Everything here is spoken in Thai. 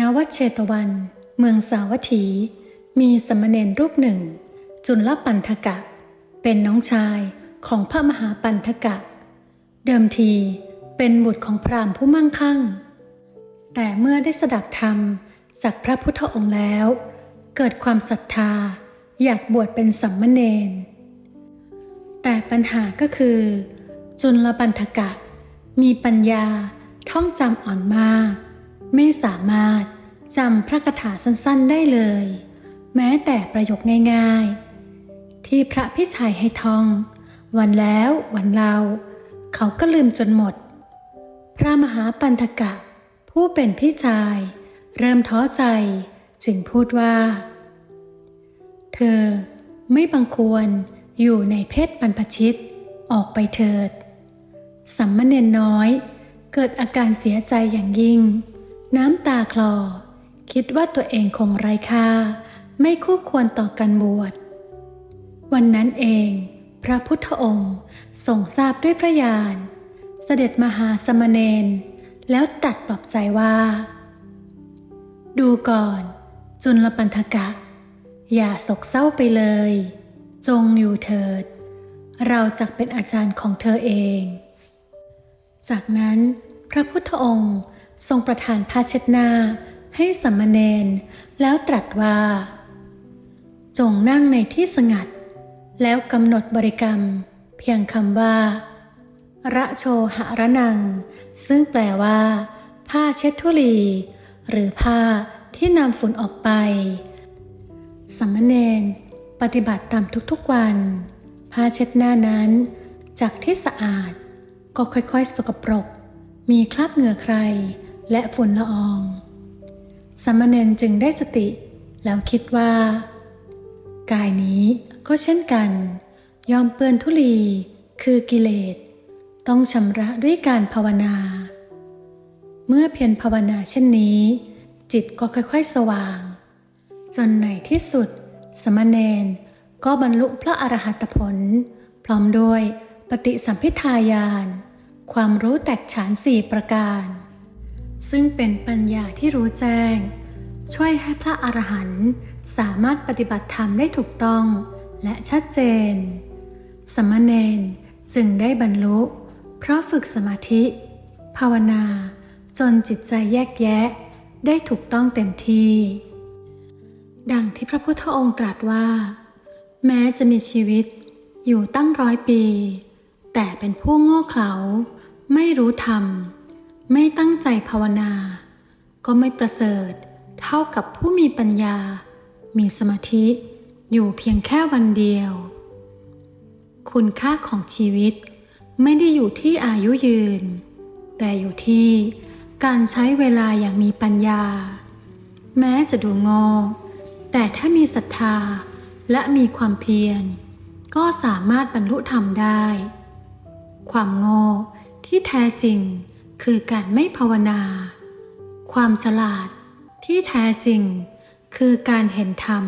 ณวัดเชตวัน เมืองสาวัตถี มีสมณเณรรูปหนึ่ง จุลปันธกะ เป็นน้องชายของพระมหาปันธกะ เดิมทีเป็นบุตรของพราหมณ์ผู้มั่งคั่ง แต่เมื่อได้สดับธรรมจากพระพุทธองค์แล้ว เกิดความศรัทธาอยากบวชเป็นสัมมเนรแต่ปัญหาก็คือ จุลปันธกะ มีปัญญาท่องจำอ่อนมาก ไม่สามารถจำพระคาถาสั้นๆได้เลย แม้แต่ประโยคง่ายๆ ที่พระพิชัยให้ท่อง วันแล้ววันเล่าเขาก็ลืมจนหมด พระมหาปันธกะ ผู้เป็นพี่ชาย เริ่มท้อใจจึงพูดว่า เธอไม่บังควรอยู่ในเพศบรรพชิตออกไปเถิดสัมมเนนน้อยเกิดอาการเสียใจอย่างยิ่ง น้ำตาคลอ คิดว่าตัวเองคงไร้ค่า ไม่คู่ควรต่อการบวช วันนั้นเอง พระพุทธองค์ทรงทราบด้วยพระญาณ เสด็จมาหาสมณเณรแล้วตัดปลอบใจว่า ดูก่อน จุลปันธกะ อย่าโศกเศร้าไปเลย จงอยู่เถิด เราจักเป็นอาจารย์ของเธอเอง จากนั้นพระพุทธองค์ ทรงประทานผ้าเช็ดหน้าให้สัมมาเนรแล้วตรัสว่า จงนั่งในที่สงัด แล้วกำหนดบริกรรม เพียงคำว่า ระโชหะระนัง ซึ่งแปลว่า ผ้าเช็ดทุลี หรือผ้าที่นำฝุ่นออกไป สัมมาเนรปฏิบัติตามทุกๆวัน ผ้าเช็ดหน้านั้น จากที่สะอาด ก็ค่อยๆ สกปรก มีคราบเหงื่อใคร และฝุ่นละอองสมมเนรจึงได้สติ แล้วคิดว่า กายนี้ก็เช่นกัน ยอมเปื้อนทุลี คือกิเลส ต้องชำระด้วยการภาวนา เมื่อเพียรภาวนาเช่นนี้ จิตก็ค่อยๆสว่าง จนในที่สุด สมณเณรก็บรรลุพระอรหัตผล พร้อมด้วยปฏิสัมพิทายาน ความรู้แตกฉานสี่ประการ ซึ่งเป็นปัญญาที่รู้แจ้ง ช่วยให้พระอรหันต์สามารถปฏิบัติธรรมได้ถูกต้อง และชัดเจน สมณเณรจึงได้บรรลุ เพราะฝึกสมาธิ ภาวนา จนจิตใจแยกแยะ ได้ถูกต้องเต็มที่ ดังที่พระพุทธองค์ตรัสว่า แม้จะมีชีวิตอยู่ตั้งร้อยปี แต่เป็นผู้โง่เขลาไม่รู้ธรรม ไม่ตั้งใจภาวนา ก็ไม่ประเสริฐเท่ากับผู้มีปัญญา มีสมาธิอยู่เพียงแค่วันเดียว คุณค่าของชีวิตไม่ได้อยู่ที่อายุยืน แต่อยู่ที่การใช้เวลาอย่างมีปัญญา แม้จะดูง่แต่ถ้ามีศรัทธาและมีความเพียร ก็สามารถบรรลุธรรมได้ ความโง่ที่แท้จริง คือการไม่ภาวนา ความฉลาดที่แท้จริง คือการเห็นธรรม